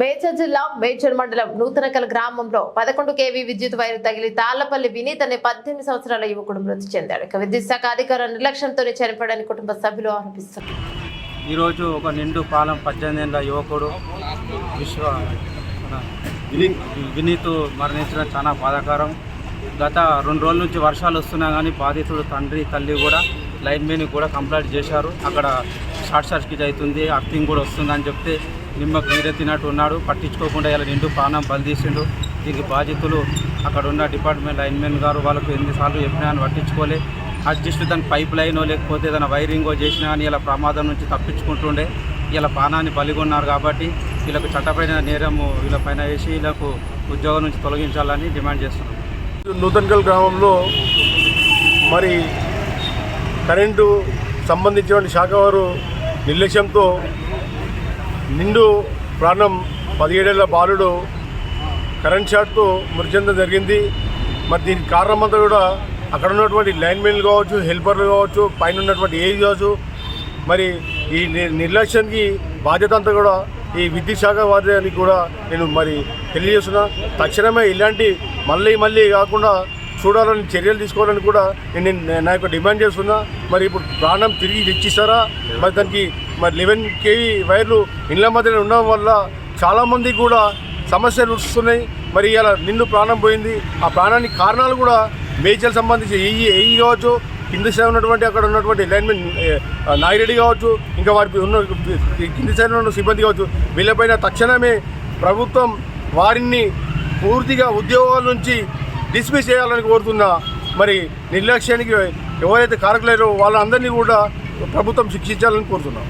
మేడ్చల్ జిల్లా మేడ్చల్ మండలం నూతనకల్ గ్రామంలో పదకొండు కేవీ విద్యుత్ వైరు తగిలి తాళ్ళపల్లి వినీత్ అనే పద్దెనిమిది సంవత్సరాల యువకుడు మృతి చెందాడు. ఇక విద్యుత్ శాఖ అధికారుల నిర్లక్ష్యంతోనే చనిపోయాడని కుటుంబ సభ్యులు ఆరోపిస్తున్నారు. ఈరోజు ఒక నిండు పాలెం పద్దెనిమిది ఏళ్ళ యువకుడు విశ్వ వినీత్. మరణించడం చాలా బాధాకరం. గత రెండు రోజుల నుంచి వర్షాలు వస్తున్నా కానీ బాధితుడు తండ్రి తల్లి కూడా లైన్ మెన్ కూడా కంప్లైంట్ చేశారు. అక్కడ షార్ట్ సర్క్యూట్ అవుతుంది అర్థింగ్ కూడా వస్తుందని చెప్తే నిమ్మకు నీరే తిన్నట్టు ఉన్నాడు. పట్టించుకోకుండా ఇలా నిండు ప్రాణం బలిదీసిండు. దీనికి బాధితులు అక్కడ ఉన్న డిపార్ట్మెంట్ లైన్మెన్ గారు వాళ్ళకు ఎన్నిసార్లు చెప్పినా అని పట్టించుకోలే. అడ్జస్ట్ దాని పైప్ లైనో లేకపోతే ఏదైనా వైరింగో చేసినా కానీ ఇలా ప్రమాదం నుంచి తప్పించుకుంటుండే. ఇలా ప్రాణాన్ని బలిగొన్నారు కాబట్టి వీళ్ళకు చట్టపైన నేరము వీళ్ళపైన వేసి వీళ్ళకు ఉద్యోగం నుంచి తొలగించాలని డిమాండ్ చేస్తున్నాం. నూతన్కల్ గ్రామంలో మరి కరెంటు సంబంధించిన శాఖ వారు నిర్లక్ష్యంతో నిండు ప్రాణం పదిహేడేళ్ళ బాలుడు కరెంట్ షాట్తో మృతి చెందడం జరిగింది. మరి దీనికి కారణం అంతా కూడా అక్కడ ఉన్నటువంటి లైన్మెన్లు కావచ్చు హెల్పర్లు కావచ్చు పైన ఉన్నటువంటి ఏజ్ కావచ్చు. మరి ఈ నిర్లక్ష్యానికి బాధ్యత అంతా కూడా ఈ విద్యుత్ శాఖ వారి అని కూడా నేను మరి తెలియజేస్తున్నా. తక్షణమే ఇలాంటి మళ్ళీ మళ్ళీ కాకుండా చూడాలని చర్యలు తీసుకోవాలని కూడా నేను నేను నా యొక్క డిమాండ్ చేస్తున్నా. మరి ఇప్పుడు ప్రాణం తిరిగి తెచ్చిస్తారా? మరి దానికి మరి లెవెన్ కేవీ వైర్లు ఇళ్ళ మధ్యలో ఉండడం వల్ల చాలామంది కూడా సమస్యలు వస్తున్నాయి. మరి ఇలా నిన్ను ప్రాణం పోయింది. ఆ ప్రాణానికి కారణాలు కూడా మేజర్ సంబంధించి ఏఈ ఏఈ కావచ్చు కింది సైడ్ ఉన్నటువంటి అక్కడ ఉన్నటువంటి లైన్మెన్ నాయిరెడ్డి కావచ్చు ఇంకా వారికి ఉన్న కింది సైడ్ ఉన్న సిబ్బంది కావచ్చు వీళ్ళపైన తక్షణమే ప్రభుత్వం వారిని పూర్తిగా ఉద్యోగాల నుంచి డిస్మిస్ చేయాలని కోరుతున్నా మరి నిర్లక్ష్యానికి ఎవరైతే కారకులేరో వాళ్ళందరినీ కూడా ప్రభుత్వం శిక్షించాలని కోరుతున్నాం.